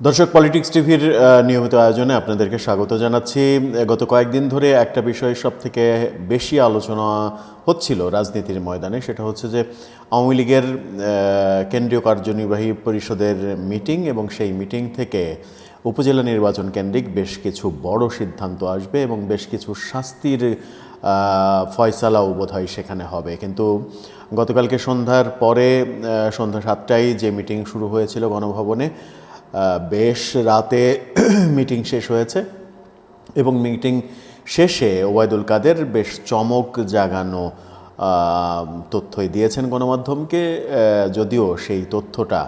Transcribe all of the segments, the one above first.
দর্শক পলিটিক্স টিভির নিয়মিত আয়োজনে আপনাদেরকে স্বাগত জানাচ্ছি। গত কয়েকদিন ধরে একটা বিষয় সব থেকে বেশি আলোচনা হচ্ছিল রাজনীতির ময়দানে, সেটা হচ্ছে যে আওয়ামী লীগের কেন্দ্রীয় কার্যনির্বাহী পরিষদের মিটিং এবং সেই মিটিং থেকে উপজেলা নির্বাচন কেন্দ্রিক বেশ কিছু বড় সিদ্ধান্ত আসবে এবং বেশ কিছু শাস্তির ফয়সালাও বোধ হয় সেখানে হবে। কিন্তু গতকালকে সন্ধ্যার পরে সন্ধ্যা সাতটায় যে মিটিং শুরু হয়েছিল গণভবনে বেশ রাতে মিটিং শেষ হয়েছে এবং মিটিং শেষে ওবায়দুল কাদের বেশ চমক জাগানো তথ্যই দিয়েছেন গণমাধ্যমকে যদিও সেই তথ্যটা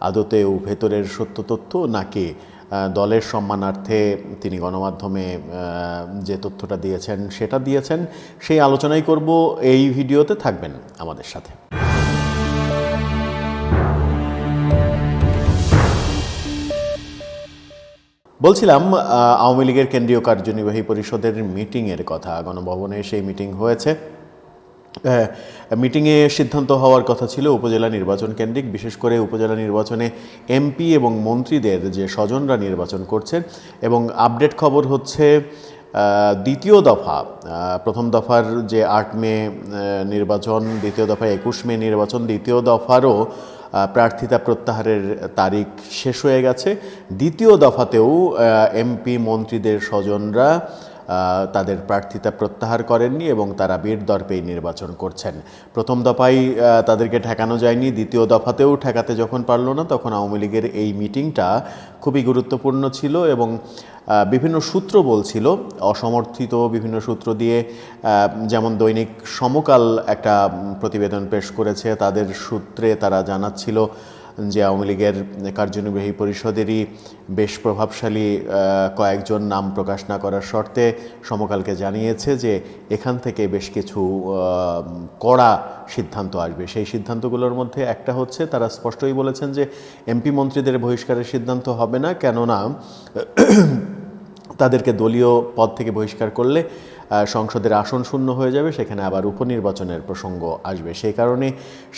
আদতেও ভেতরের সত্য তথ্য, নাকি দলের সম্মানার্থে তিনি গণমাধ্যমে যে তথ্যটা দিয়েছেন সেটা দিয়েছেন, সেই আলোচনাই করব, এই ভিডিওতে থাকবেন আমাদের সাথে। বলছিলাম আওয়ামী লীগের কেন্দ্রীয় কার্যনির্বাহী পরিষদের মিটিংয়ের কথা। গণভবনে সেই মিটিং হয়েছে। মিটিংয়ে সিদ্ধান্ত হওয়ার কথা ছিল উপজেলা নির্বাচন কেন্দ্রিক। বিশেষ করে উপজেলা নির্বাচনে এমপি এবং মন্ত্রীদের যে স্বজনরা নির্বাচন করছেন এবং আপডেট খবর হচ্ছে দ্বিতীয় দফা প্রথম দফার যে আট মে নির্বাচন, দ্বিতীয় দফায় একুশ মে নির্বাচন, দ্বিতীয় দফারও প্রার্থিতা প্রত্যাহারের তারিখ শেষ হয়ে গেছে। দ্বিতীয় দফাতেও এমপি মন্ত্রীদের স্বজনরা তাদের প্রার্থিতা প্রত্যাহার করেননি এবং তারা বীর দর্পেই নির্বাচন করছেন। প্রথম দফায় তাদেরকে ঠেকানো যায়নি। দ্বিতীয় দফাতেও ঠেকাতে যখন পারল না, তখন আওয়ামী লীগের এই মিটিংটা খুবই গুরুত্বপূর্ণ ছিল এবং বিভিন্ন সূত্র বলছিল, অসমর্থিত বিভিন্ন সূত্র দিয়ে যেমন দৈনিক সমকাল একটা প্রতিবেদন পেশ করেছে, তাদের সূত্রে তারা জানাচ্ছিল যে আওয়ামী লীগের কার্যনির্বাহী পরিষদেরই বেশ প্রভাবশালী কয়েকজন নাম প্রকাশ না করার শর্তে সমকালকে জানিয়েছে যে এখান থেকে বেশ কিছু কড়া সিদ্ধান্ত আসবে। সেই সিদ্ধান্তগুলোর মধ্যে একটা হচ্ছে, তারা স্পষ্টই বলেছেন যে এমপি মন্ত্রীদের বহিষ্কারের সিদ্ধান্ত হবে না, কেননা তাদেরকে দলীয় পদ থেকে বহিষ্কার করলে সংসদের আসন শূন্য হয়ে যাবে, সেখানে আবার উপনির্বাচনের প্রসঙ্গ আসবে। সেই কারণে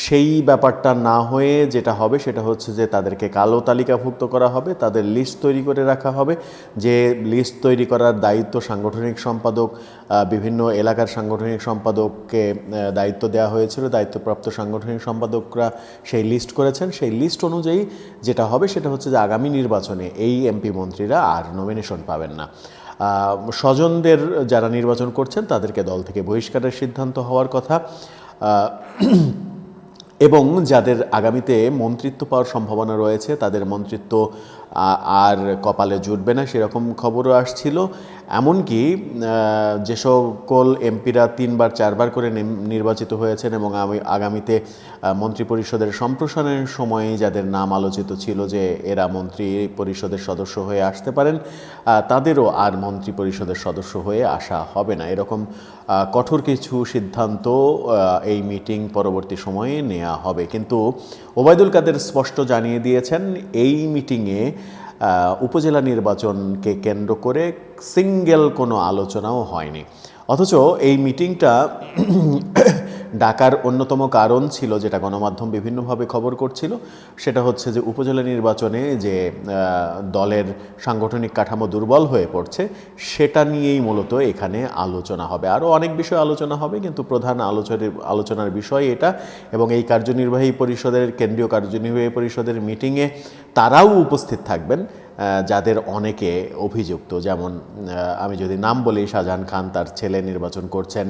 সেই ব্যাপারটা না হয়ে যেটা হবে, সেটা হচ্ছে যে তাদেরকে কালো তালিকাভুক্ত করা হবে, তাদের লিস্ট তৈরি করে রাখা হবে। যে লিস্ট তৈরি করার দায়িত্ব সাংগঠনিক সম্পাদক বিভিন্ন এলাকার সাংগঠনিক সম্পাদককে দায়িত্ব দেওয়া হয়েছিল, দায়িত্বপ্রাপ্ত সাংগঠনিক সম্পাদকরা সেই লিস্ট করেছেন। সেই লিস্ট অনুযায়ী যেটা হবে, সেটা হচ্ছে যে আগামী নির্বাচনে এই এমপি মন্ত্রীরা আর নমিনেশন পাবেন না। স্বজনদের যারা নির্বাচন করছেন, তাদেরকে দল থেকে বহিষ্কারের সিদ্ধান্ত হওয়ার কথা। এবং যাদের আগামীতে মন্ত্রিত্ব পাওয়ার সম্ভাবনা রয়েছে, তাদের মন্ত্রিত্ব আর কপালে জুটবে না, সেরকম খবরও আসছিল। এমনকি যে সকল এমপিরা তিনবার, চারবার করে নির্বাচিত হয়েছেন এবং আমি- আগামীতে মন্ত্রিপরিষদের সম্প্রসারণের সময়ে যাদের নাম আলোচিত ছিল যে এরা মন্ত্রী পরিষদের সদস্য হয়ে আসতে পারেন তাদেরও আর মন্ত্রী পরিষদের সদস্য হয়ে আসা হবে না। এরকম কঠোর কিছু সিদ্ধান্ত এই মিটিং পরবর্তী সময়ে নেওয়া হবে। কিন্তু ওবায়দুল কাদের স্পষ্ট জানিয়ে দিয়েছেন, এই মিটিংয়ে উপজেলা নির্বাচনকে কেন্দ্র করে সিঙ্গেল কোনো আলোচনাও হয়নি। অথচ এই মিটিংটা ডাকার অন্যতম কারণ ছিল, যেটা গণমাধ্যম বিভিন্নভাবে খবর করছিল, সেটা হচ্ছে যে উপজেলা নির্বাচনে যে দলের সাংগঠনিক কাঠামো দুর্বল হয়ে পড়ছে, সেটা নিয়েই মূলত এখানে আলোচনা হবে। আরও অনেক বিষয় আলোচনা হবে, কিন্তু প্রধান আলোচনার আলোচনার বিষয় এটা, এবং এই কার্যনির্বাহী পরিষদের, কেন্দ্রীয় কার্যনির্বাহী পরিষদের মিটিংয়ে তারাও উপস্থিত থাকবেন। যাদের অনেকে অভিযুক্ত, যেমন আমি যদি নাম বলি, শাহজাহান খান তার ছেলে নির্বাচন করছেন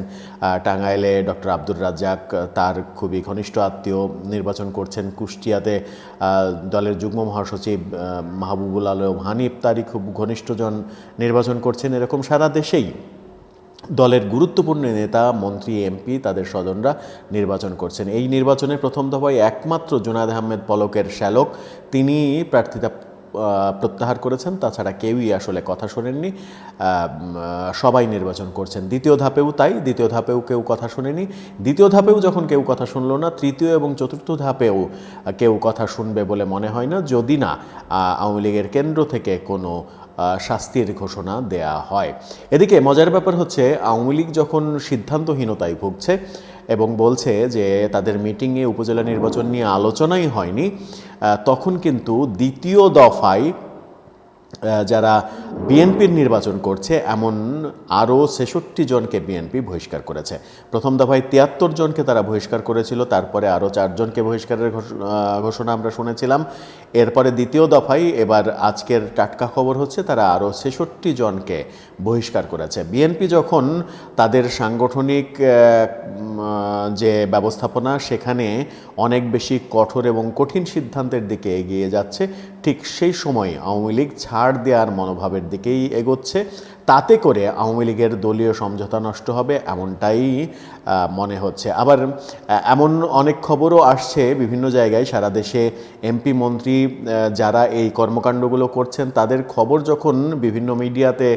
টাঙ্গাইলে ডক্টর আব্দুর রাজ্জাক তার খুবই ঘনিষ্ঠ আত্মীয় নির্বাচন করছেন কুষ্টিয়াতে দলের যুগ্ম মহাসচিব মাহবুবুল আলম হানিফ তারই খুব ঘনিষ্ঠজন নির্বাচন করছেন এরকম সারা দেশেই। দলের গুরুত্বপূর্ণ নেতা, মন্ত্রী, এমপি তাদের স্বজনরা নির্বাচন করছেন। এই নির্বাচনে প্রথম দফায় একমাত্র জুনায়দ আহমেদ পলকের শ্যালক, তিনি প্রার্থিতা প্রত্যাহার করেছেন। তাছাড়া কেউই আসলে কথা শোনেননি। সবাই নির্বাচন করছেন। দ্বিতীয় ধাপেও তাই, দ্বিতীয় ধাপেও কেউ কথা শোনেনি। দ্বিতীয় ধাপেও যখন কেউ কথা শুনলো না, তৃতীয় এবং চতুর্থ ধাপেও কেউ কথা শুনবে বলে মনে হয় না, যদি না আওয়ামী লীগের কেন্দ্র থেকে কোনো শাস্তির ঘোষণা দেয়া হয়। এদিকে মজার ব্যাপার হচ্ছে, আওয়ামী লীগ যখন সিদ্ধান্তহীনতায় ভুগছে এবং বলছে যে তাদের মিটিংয়ে উপজেলা নির্বাচন নিয়ে আলোচনাই হয়নি। তখন কিন্তু দ্বিতীয় দফায় যারা বিএনপির নির্বাচন করছে, এমন আরও ছেষট্টি জনকে বিএনপি বহিষ্কার করেছে। প্রথম দফায় তিয়াত্তর জনকে তারা বহিষ্কার করেছিল, তারপরে আরও চারজনকে বহিষ্কারের ঘোষ- ঘোষণা আমরা শুনেছিলাম। এরপরে দ্বিতীয় দফায় এবার আজকের টাটকা খবর হচ্ছে, তারা আরও ছেষট্টি জনকে বহিষ্কার করেছে। বিএনপি যখন তাদের সাংগঠনিক যে ব্যবস্থাপনা, সেখানে অনেক বেশি কঠোর এবং কঠিন সিদ্ধান্তের দিকে এগিয়ে যাচ্ছে, ঠিক সেই সময় আওয়ামী লীগ ছাড় দেওয়ার মনোভাবের দিকেই এগোচ্ছে। তাতে করে আওয়ামী লীগের দলীয় সমঝোতা নষ্ট হবে এমনটাই মনে হচ্ছে। আবার এমন অনেক খবরও আসছে বিভিন্ন জায়গায়, সারা দেশে এমপি মন্ত্রী যারা এই কর্মকাণ্ডগুলো করছেন, তাদের খবর যখন বিভিন্ন মিডিয়াতে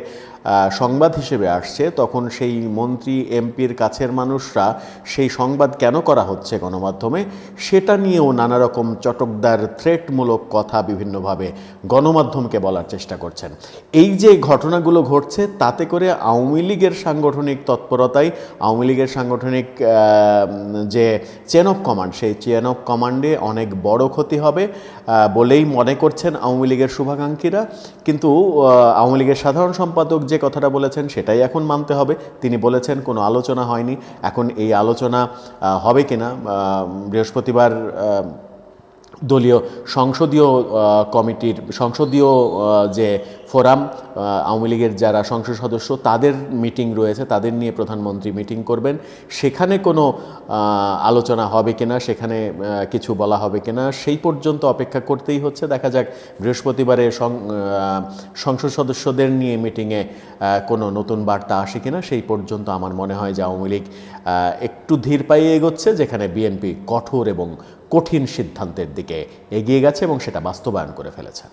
সংবাদ হিসেবে আসছে, তখন সেই মন্ত্রী, এমপির কাছের মানুষরা সেই সংবাদ কেন করা হচ্ছে গণমাধ্যমে, সেটা নিয়েও নানা রকম চটকদার থ্রেটমূলক কথা বিভিন্নভাবে গণমাধ্যমকে বলার চেষ্টা করছেন। এই যে ঘটনাগুলো ঘটছে তাতে করে আওয়ামী লীগের সাংগঠনিক তৎপরতায় আওয়ামী লীগের সাংগঠনিক যে চেন অফ কমান্ড সেই চেন অফ কমান্ডে অনেক বড় ক্ষতি হবে বলেই মনে করছেন আওয়ামী লীগের শুভাকাঙ্ক্ষীরা। কিন্তু আওয়ামী লীগের সাধারণ সম্পাদক যে কথাটা বলেছেন, সেটাই এখন মানতে হবে। তিনি বলেছেন, কোনো আলোচনা হয়নি। এখন এই আলোচনা হবে কিনা বৃহস্পতিবার দলীয় সংসদীয় কমিটির, সংসদীয় যে ফোরাম আওয়ামী লীগের যারা সংসদ সদস্য, তাদের মিটিং রয়েছে, তাদের নিয়ে প্রধানমন্ত্রী মিটিং করবেন। সেখানে কোনো আলোচনা হবে কিনা, সেখানে কিছু বলা হবে কিনা, সেই পর্যন্ত অপেক্ষা করতেই হচ্ছে। দেখা যাক, বৃহস্পতিবারে সংসদ সদস্যদের নিয়ে মিটিংয়ে কোনো নতুন বার্তা আসে কিনা, সেই পর্যন্ত আমার মনে হয় যে আওয়ামী লীগ একটু ধীর পায়ে এগোচ্ছে, যেখানে বিএনপি কঠোর এবং কঠিন সিদ্ধান্তের দিকে এগিয়ে গেছে এবং সেটা বাস্তবায়ন করে ফেলেছে।